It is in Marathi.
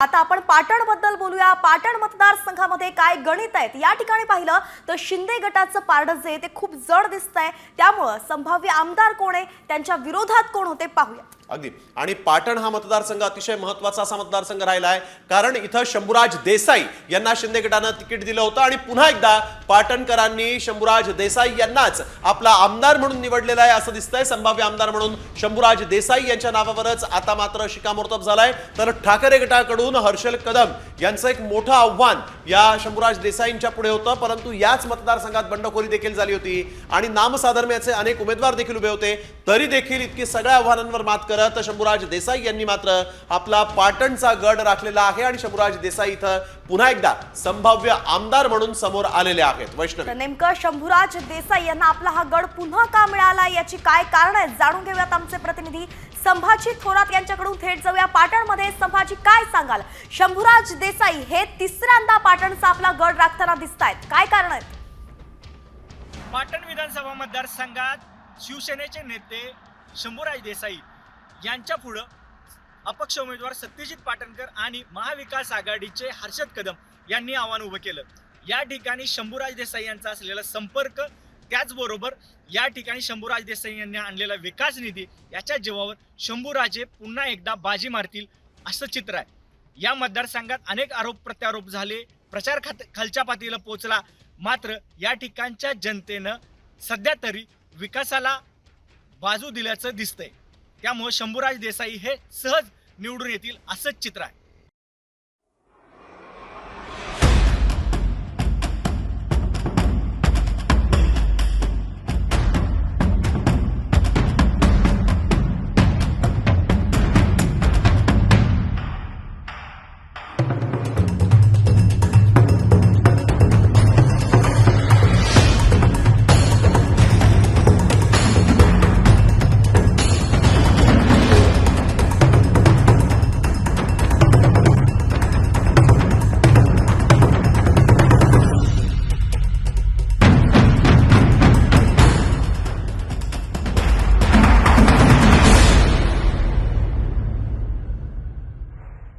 आता आपण पाटणबद्दल बोलूया. पाटण मतदारसंघामध्ये काय गणित आहेत? या ठिकाणी पाहिलं तर शिंदे गटाचं पारडं जे ते खूप जड दिसत आहे त्यामुळं संभाव्य आमदार कोण आहे? त्यांच्या विरोधात कोण होते? पाहूया. अगदी. आणि पाटण हा मतदारसंघ अतिशय महत्त्वाचा असा मतदारसंघ राहिला आहे. कारण इथं शंभूराज देसाई यांना शिंदे गटानं तिकीट दिलं होतं आणि पुन्हा एकदा पाटणकरांनी शंभूराज देसाई यांनाच आपला आमदार म्हणून निवडलेला आहे असं दिसतंय. संभाव्य आमदार म्हणून शंभूराज देसाई यांच्या नावावरच आता मात्र शिकामोर्तब झालाय. तर ठाकरे गटाकडून हर्षल कदम यांचं एक मोठं आव्हान या शंभूराज देसाईंच्या पुढे होतं. परंतु याच मतदारसंघात बंडखोरी देखील झाली होती. आणि नामसाधर्म्याचे अनेक उमेदवार देखील उभे होते. तरी देखील इतकी सगळ्या आव्हानांवर मात कर करत शंभूराज देसाई यांनी मात्र आपला पाटणचा गड राखलेला आहे आणि शंभूराज देसाई इथं पुन्हा एकदा संभाव्य आमदार म्हणून समोर आलेले आहेत. वैष्णवी. नेमकं शंभूराज देसाई यांना आपला हा गड पुन्हा का मिळाला? याची काय कारण आहेत? जाणून घेऊयात आमचे प्रतिनिधी संभाजी थोरात यांच्याकडून थेट जाऊया. पाटणमध्ये संभाजी काय सांगाल? शंभूराज देसाई हे तिसऱ्यांदा पाटणचा आपला गड राखताना दिसत आहेत काय कारण आहेत? पाटण विधानसभा मतदारसंघात शिवसेनेचे नेते शंभूराज देसाई यांच्या पुढं अपक्ष उमेदवार सत्यजित पाटणकर आणि महाविकास आघाडीचे हर्षद कदम यांनी आव्हान उभं केलं. या ठिकाणी शंभूराज देसाई यांचा असलेला संपर्क त्याचबरोबर या ठिकाणी शंभूराज देसाई यांनी आणलेला विकास निधी याच्या जीवावर शंभूराजे पुन्हा एकदा बाजी मारतील असं चित्र आहे. या मतदारसंघात अनेक आरोप प्रत्यारोप झाले प्रचार खात खालच्या पातळीला पोचला मात्र या ठिकाणच्या जनतेनं सध्या तरी विकासाला बाजू दिल्याचं दिसतंय. त्यामुळे शंभूराज देसाई हे सहज निवडून येतील असंच चित्र आहे.